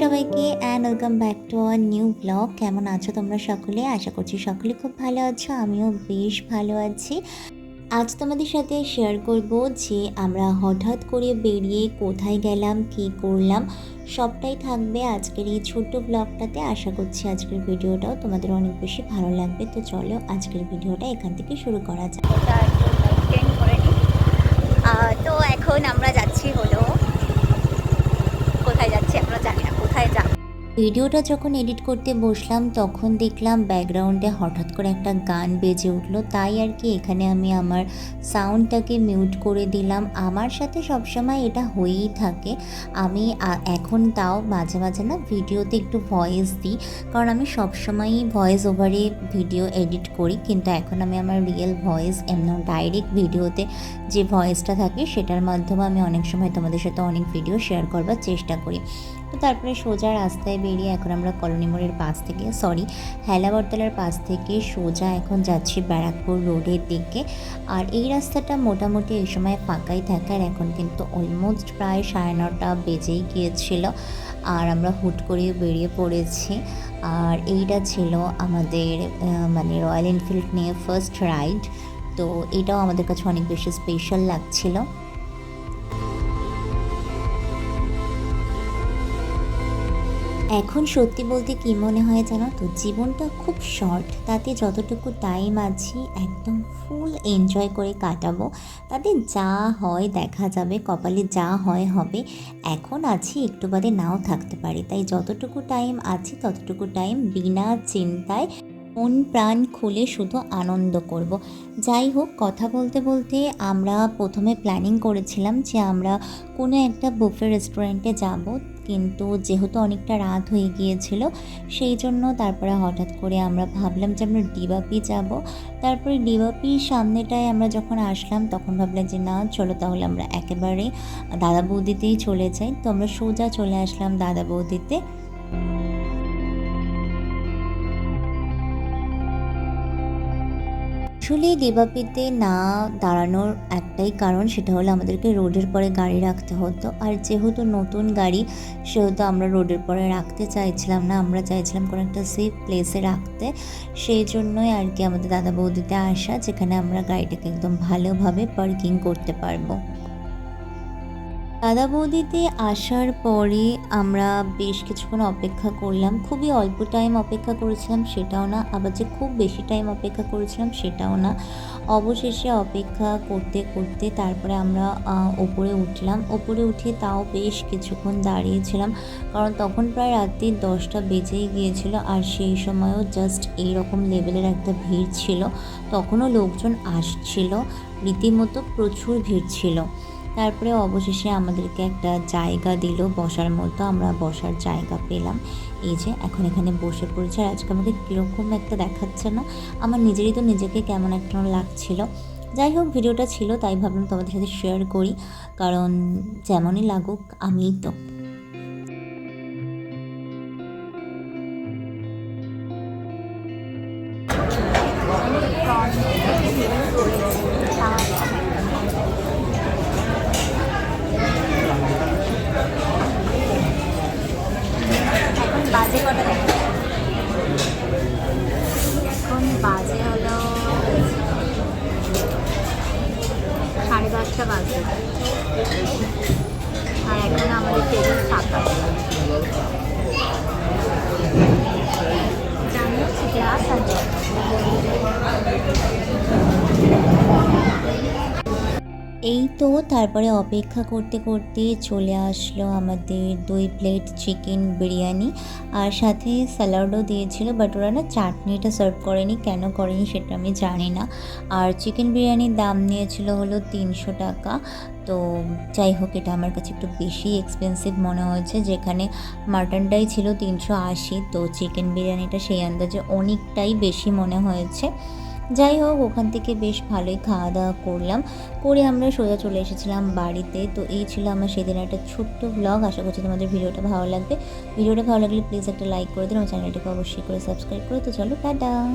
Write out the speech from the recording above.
সবাইকে and welcome back to our new blog কেমন আছো তোমরা সকলে? আশা করছি সকলে খুব ভালো আছো আমিও বেশ ভালো আছি। আজ তোমাদের সাথে শেয়ার করব যে আমরা হঠাৎ করে বেরিয়ে কোথায় গেলাম কী করলাম সবটাই থাকবে আজকের এই ছোট্ট ব্লগটাতে আশা করছি আজকের ভিডিওটাও তোমাদের অনেক বেশি ভালো লাগবে। তো চলো আজকের ভিডিওটা এখান থেকে শুরু করা আহ, তো এখন আমরা যাচ্ছি হলো কোথায় যাচ্ছি আমরা জানি না। কোথায় যাব? ভিডিওটা যখন এডিট করতে বসলাম, তখন দেখলাম ব্যাকগ্রাউন্ডে হঠাৎ করে একটা গান বেজে উঠল। তাই আর কি এখানে আমি আমার সাউন্ডটাকে মিউট করে দিলাম। আমার সাথে সবসময় এটা হয়েই থাকে। আমি এখন তাও মাঝে মাঝে না ভিডিওতে একটু ভয়েস দিই। কারণ আমি সবসময়ই ভয়েস ওভারে ভিডিও এডিট করি। কিন্তু এখন আমি আমার রিয়েল ভয়েস এমন ডাইরেক্ট ভিডিওতে যে ভয়েসটা থাকে, সেটার মাধ্যমে আমি অনেক সময় তোমাদের সাথে অনেক ভিডিও শেয়ার করবার চেষ্টা করি। তো তারপরে সোজা রাস্তায় বেরিয়ে এখন আমরা কলোনি মোড়ের পাশ থেকে সরি হেলাবরতলার পাশ থেকে সোজা এখন যাচ্ছি ব্যারাকপুর রোডের দিকে। আর এই রাস্তাটা মোটামুটি এই সময় ফাঁকাই থাকে আর এখন কিন্তু অলমোস্ট প্রায় সাড়ে নটা বেজেই গিয়েছিল। আর আমরা হুট করে বেরিয়ে পড়েছি। আর এইটা ছিল আমাদের মানে রয়্যাল এনফিল্ড নিয়ে ফার্স্ট রাইড তো এটাও আমাদের কাছে অনেক বেশি স্পেশাল লাগছিল। এখন সত্যি বলতে কি মনে হয় জানো তো? জীবনটা খুব শর্ট তাতে যতটুকু টাইম আছি, একদম ফুল এনজয় করে কাটাবো, তাতে যা হয় দেখা যাবে, কপালে যা হয় হবে, এখন আছি, একটু বাদে নাও থাকতে পারি। তাই যতটুকু টাইম আছি, ততটুকু টাইম বিনা চিন্তায় মন প্রাণ খুলে শুধু আনন্দ করব। যাই হোক, কথা বলতে বলতে আমরা প্রথমে প্ল্যানিং করেছিলাম যে আমরা কোনো একটা বুফে রেস্টুরেন্টে যাব। কিন্তু যেহেতু অনেকটা রাত হয়ে গিয়েছিল, সেই জন্য তারপরে হঠাৎ করে আমরা ভাবলাম যে আমরা ডিবাপি যাব। তারপরে ডিবাপির সামনেটায় আমরা যখন আসলাম, তখন ভাবলাম যে, না, চলো তাহলে আমরা একেবারে দাদা বৌদিতেই চলে যাই। তো আমরা সোজা চলে আসলাম দাদা বৌদিতে। আসলে দেবাপিতে না দাঁড়ানোর একটাই কারণ সেটা হলো আমাদেরকে রোডের পরে গাড়ি রাখতে হতো। আর যেহেতু নতুন গাড়ি, সেহেতু আমরা রোডের পরে রাখতে চাইছিলাম না, আমরা চাইছিলাম কোনো একটা সেফ প্লেসে রাখতে। সেই জন্যই আর কি আমাদের দাদা বৌদিতে আসা, যেখানে আমরা গাড়িটাকে একদম ভালোভাবে পার্কিং করতে পারব। দাদা বৌদিতে আসার পরে আমরা বেশ কিছুক্ষণ অপেক্ষা করলাম। খুবই অল্প টাইম অপেক্ষা করেছিলাম, সেটাও না। আবার যে খুব বেশি টাইম অপেক্ষা করেছিলাম, সেটাও না। অবশেষে অপেক্ষা করতে করতে তারপরে আমরা ওপরে উঠলাম। ওপরে উঠে তাও বেশ কিছুক্ষণ দাঁড়িয়েছিলাম, কারণ তখন প্রায় রাত্রি দশটা বেজেই গিয়েছিল আর সেই সময়ও জাস্ট এইরকম লেভেলের একটা ভিড় ছিল। তখনও লোকজন আসছিল, রীতিমতো প্রচুর ভিড় ছিল। তারপরে অবশেষে আমাদেরকে একটা জায়গা দিল বসার মতো, আমরা বসার জায়গা পেলাম। এই যে, এখন এখানে বসে পড়েছে। আর আজকে আমাকে কীরকম একটা দেখাচ্ছে না, আমার নিজেরই তো নিজেকে কেমন একটা লাগছিল। যাই হোক, ভিডিওটা ছিল, তাই ভাবলাম তোমাদের সাথে শেয়ার করি। কারণ যেমনই লাগুক, আমিই তো। বাজে কটা এখন বাজে হলো সাড়ে দশটা বাজে। আর এখন আমাদের টেবিল ফাঁকা। জানি আছে এই তো তারপরে অপেক্ষা করতে করতে চলে আসলো আমাদের দুই প্লেট চিকেন বিরিয়ানি আর সাথে স্যালাডও দিয়েছিল বাট ওরা না চাটনিটা সার্ভ করেনি, কেন করেনি সেটা আমি জানি না। আর চিকেন বিরিয়ানির দাম নিয়েছিল হলো তিনশো টাকা। তো যাই হোক, এটা আমার কাছে একটু বেশি এক্সপেন্সিভ মনে হয়েছে, যেখানে মাটনটাই ছিল তিনশো আশি। তো চিকেন বিরিয়ানিটা সেই আন্দাজে অনেকটাই বেশি মনে হয়েছে। যাই হোক ওখান থেকে বেশ ভালোই খাওয়া দাওয়া করলাম। করে আমরা সোজা চলে এসেছিলাম বাড়িতে। তো এই ছিল আমার সেদিন একটা ছোট্ট ব্লগ আশা করছি তোমাদের ভিডিওটা ভালো লাগবে। ভিডিওটা ভালো লাগলে প্লিজ একটা লাইক করে দিন। আমার চ্যানেলটাকে অবশ্যই করে সাবস্ক্রাইব করে। তো চলো, টাটা!